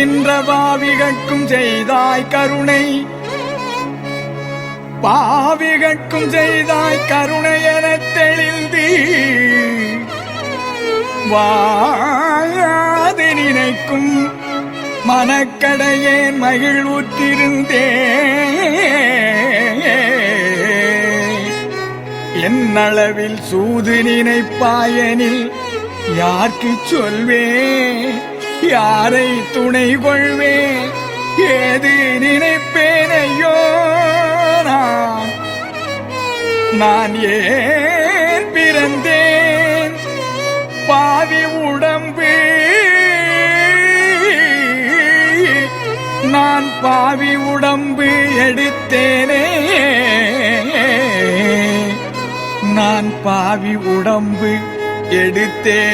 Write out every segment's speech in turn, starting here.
நினைக்கின்ற பாவிகட்கும் செய்தாய் கருணை. பாவிகட்கும் செய்தாய் கருணை என தெளிந்தி வாழாது நினைக்கும் மனக்கடையே மகிழ்வுற்றிருந்தே என்னளவில் சூது நினைப்பாயனில் யார்க்கு சொல்வே யாரை துணை கொள்வேன்? ஏது நினைப்பேன் ஐயோ நான் ஏன் பிறந்தேன்? பாவி உடம்பு. நான் பாவி உடம்பு எடுத்தேனே. நான் பாவி உடம்பு எடுத்தேனே.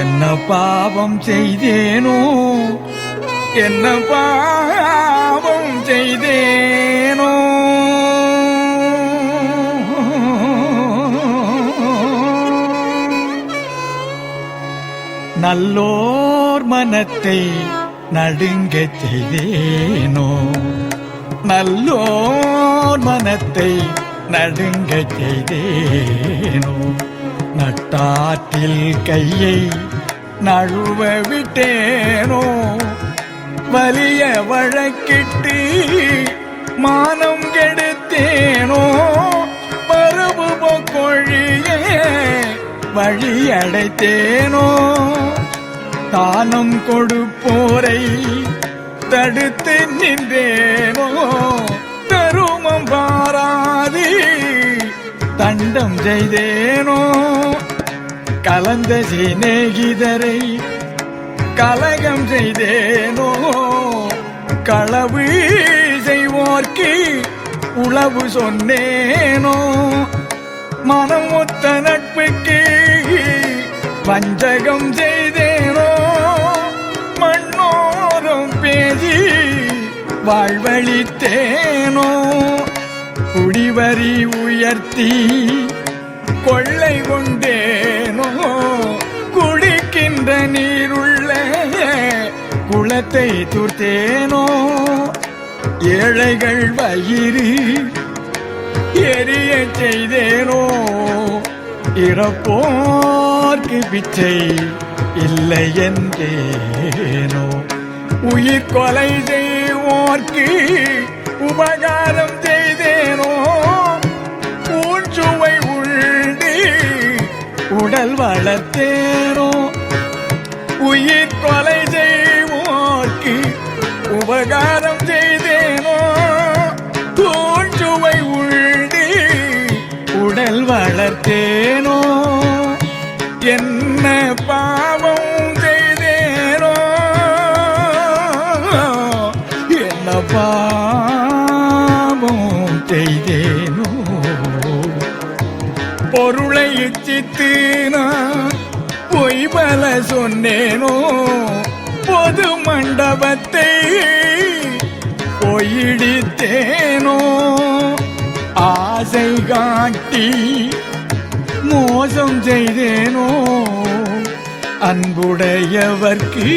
என்ன பாவம் செய்தேனோ? என்ன பாவம் செய்தேனோ? நல்லோர் மனத்தை நடுங்க செய்தேனோ? நல்லோர் மனத்தை நடுங்க செய்தேனோ? நட்டாற்றில் கையை நழுவ விட்டேனோ வலிய வழக்கிட்டு மானம் கெடுத்தேனோ? மரபு பொக்கொழியே வழியடைத்தேனோ? தானம் கொடுப்போரை தடுத்து நின்றேனோ? தருமம் பாராதி தண்டம் செய்தேனோ? கலந்த சிநேகிதரை கலகம் செய்தேனோ? களவு செய்வோர்க்கு உளவு சொன்னேனோ? மனம் ஒத்த நட்புக்கு வஞ்சகம் செய்தேனோ? மண்ணோரம் பேசி வாழ்வழித்தேனோ? குடிவரி உயர்த்தி கொள்ளை கொண்டேனோ? உள்ளத்தை தூர்த்தேனோ? ஏழைகள் வயிறு எரிய செய்தேனோ? இறப்போர்க்கு பிச்சை இல்லை என்றேனோ? உயிர் கொலை செய்வோர்க்கு உபகாரம் செய்தேனோ? பூஞ்சுவை உண்டு உடல் வளர்த்தேனோ? உயிர் கொலை செய் உபகாரம் செய்தேனோ? பூஞ்சுவை உண்டு உடல் வளர்த்தேனோ? என்ன பாவம் செய்தேனோ? என்ன பாவம் செய்தேனோ? பொருளை இச்சித்து நான் பொய் பல சொன்னேனோ? போது மண்டபத்தை பொயிடித்தேனோ? ஆசை காட்டி மோசம் செய்தேனோ? அன்புடையவர்க்கு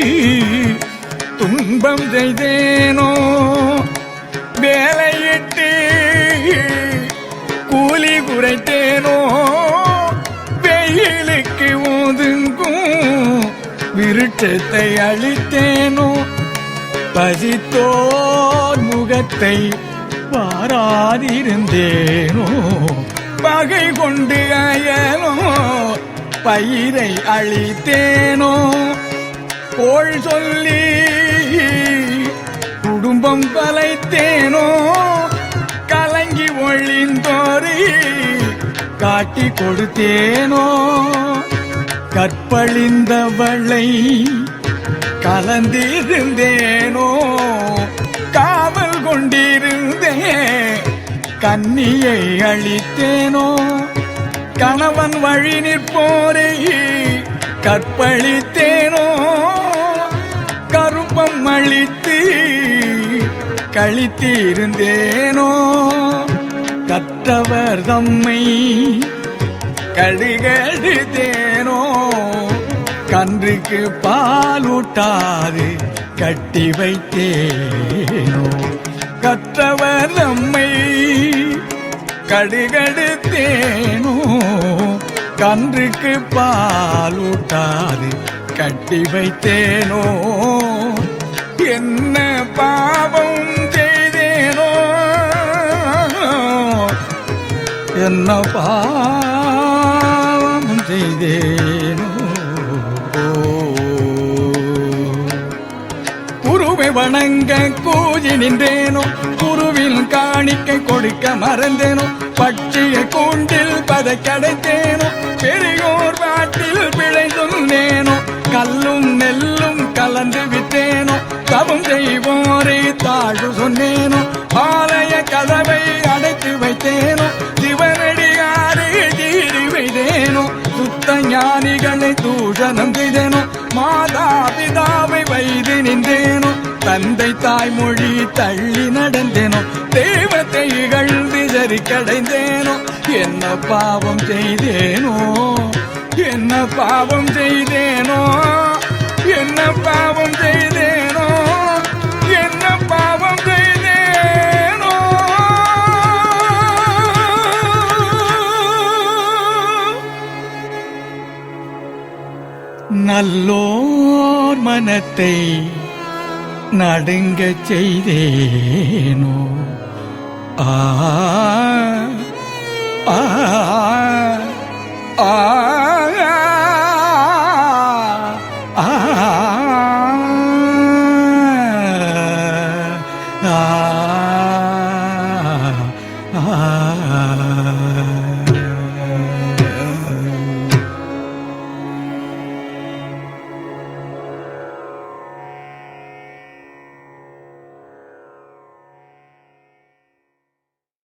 துன்பம் செய்தேனோ? வேலையிட்டு விருட்டத்தை அழித்தேனோ? பசித்தோர் முகத்தை பாராதிருந்தேனோ பகை கொண்டு அயலோ? பயிரை அழித்தேனோ? கோள் சொல்லி குடும்பம் கலைத்தேனோ கலங்கி ஒளிந்தோரி காட்டி கொடுத்தேனோ? கற்பழிந்தவளை கலந்திருந்தேனோ? காவல் கொண்டிருந்தேன் கன்னியை அழித்தேனோ? கணவன் வழி நிற்போரை கற்பழித்தேனோ? கருப்பம் அழித்து கழித்திருந்தேனோ? கற்றவர் தம்மை கழுகழுதேன் கன்றுக்கு பாலூட்டாது கட்டி வைத்தேனோ? கற்றவர் நம்மை கடுகடுத்தேனோ? கன்றுக்கு பாலூட்டாது கட்டி வைத்தேனோ? என்ன பாவம் செய்தேனோ? என்ன பாவம் செய்தேன் வணங்க கூஜி நின்றேனோ குருவில் காணிக்கை கொடுக்க மறந்தேனோ பட்சிய கூண்டில் பதக்கடைத்தேனோ பெரியோர் வாட்டில் பிழை சொன்னேனோ கல்லும் நெல்லும் கலந்து விட்டேனோ தவம் செய்வோரை தாழ்வு சொன்னேனோ ஆலய கதவை அடைத்து வைத்தேனோ சிவனடியாரை தீரி வைத்தேனோ சுத்த ஞானிகளை தூஷணம் செய்தேனோ மாதா பிதாவை வைத்து நின்றேனோ தந்தை தாய்மொழி தள்ளி நடந்தேனோ தெய்வத்தை இகழ்ந்து சரி கடைந்தேனோ என்ன பாவம் செய்தேனோ என்ன பாவம் செய்தேனோ என்ன பாவம் செய்தேனோ என்ன பாவம் செய்தேனோ. நல்லோர் மனத்தை நடுங்கச் செய்தேனோ? ஆ ஆ ஆ ஆ